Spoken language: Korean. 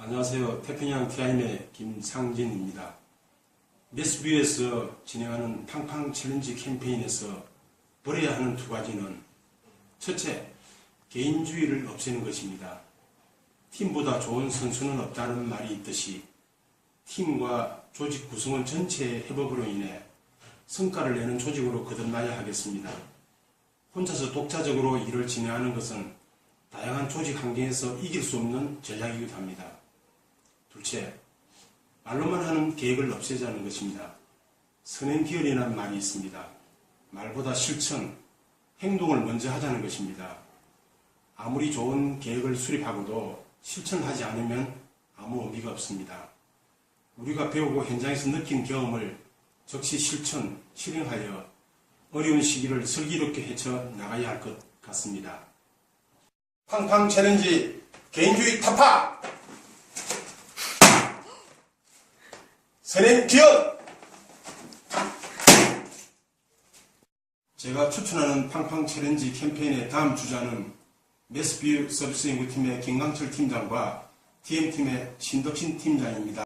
안녕하세요. 태평양 TIM의 김상진입니다. 메스뷰에서 진행하는 팡팡 챌린지 캠페인에서 버려야 하는 두 가지는 첫째, 개인주의를 없애는 것입니다. 팀보다 좋은 선수는 없다는 말이 있듯이 팀과 조직 구성원 전체의 협업으로 인해 성과를 내는 조직으로 거듭나야 하겠습니다. 혼자서 독자적으로 일을 진행하는 것은 다양한 조직 환경에서 이길 수 없는 전략이기도 합니다. 둘째, 말로만 하는 계획을 없애자는 것입니다. 선행기열이라는 말이 있습니다. 말보다 실천, 행동을 먼저 하자는 것입니다. 아무리 좋은 계획을 수립하고도 실천하지 않으면 아무 의미가 없습니다. 우리가 배우고 현장에서 느낀 경험을 적시 실천, 실행하여 어려운 시기를 슬기롭게 헤쳐 나가야 할 것 같습니다. 팡팡 챌린지 개인주의 타파! 기업! 제가 추천하는 팡팡 챌린지 캠페인의 다음 주자는 메스뷰 서비스 연구팀의 김강철 팀장과 TM팀의 신덕신 팀장입니다.